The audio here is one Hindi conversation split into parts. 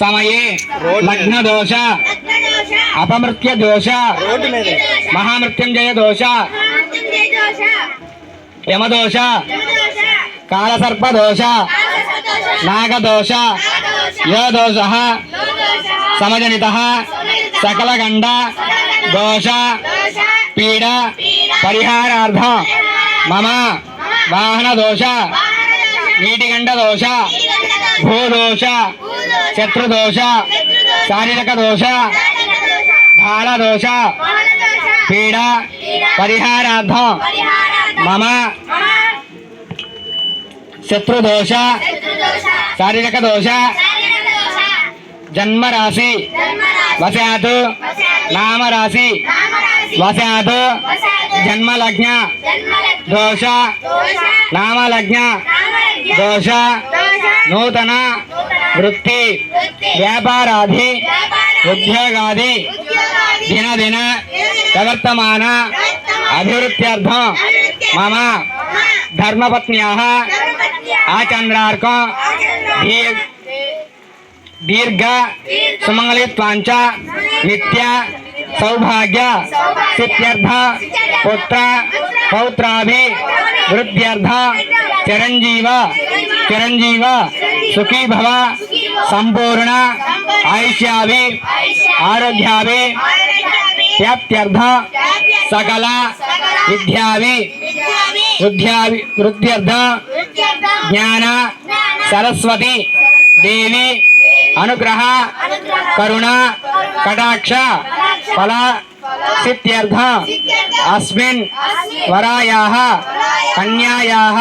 సమయే లగ్న దోష అపమృత్య దోష రోడ్డు మీద మహామృత్యుంజయ దోష యమదోష కాలసర్ప దోష నాగదోష యో దోష సమజనిత సకలగండ దోష పీడ పరిహారార్థం మమ వాహన దోష నీటిగండ దోష భూదోష శత్రుదోష శారీరక దోష బాలదోష పీడ పరిహారార్థం మమ శత్రుదోష శారీరక దోష జన్మరాశి వశాత్ నామరాశి వశాత్ జన్మలగ్న దోష నామలగ్న దోష నూతన వృత్తి వ్యాపారాది ఉద్యోగాది దినదిన ప్రవర్తమాన అభివృద్ధ్యర్థం మమ ధర్మపత్న్యాः ఆచంద్రార్కం దీర్- దీర్ఘ సుమంగళిత్వాంచ నిత్య सौभाग्य सिद्ध्यर्थ पुत्र पौत्राभि वृद्ध्यर्थ चरंजीव चिरंजीव। सुखी भव संपूर्ण आयुष्याभि आरोग्याभि सकला सकल। विद्यावि वृद्ध्यर्थ ज्ञान सरस्वती देवी अनुग्रह करुणा। कटाक्ष फला सिद्ध्यर्थ अस्मिन् वरायाः कन्यायाः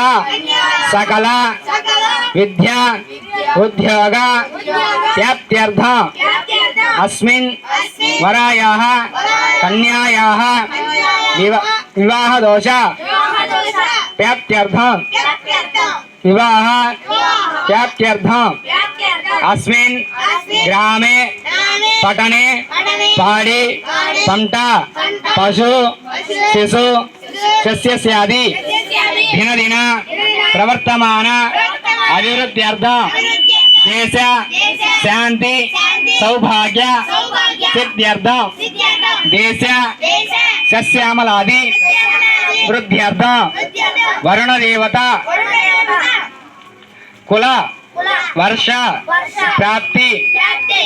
सकल विद्या, उद्योग, व्याप्त्यर्थ, अस्मिन् वरायाः कन्यायाः विवाहदोष, व्याप्त्यर्थ, विवाह, व्याप्त्यर्थ, अस्मिन् ग्रामे, पटने పాడి పంట పశు శిశు సస్యస్యాది దినదిన ప్రవర్తమాన అభివృద్ధ్యర్థం దేశ శాంతి సౌభాగ్య సిద్ధ్యర్థం దేశ సస్యామలాది వృద్ధ్యర్థం వరుణ దేవత కుల వర్ష ప్రాప్తి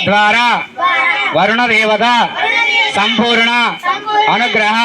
ద్వారా వరుణ దేవత సంపూర్ణ అనుగ్రహ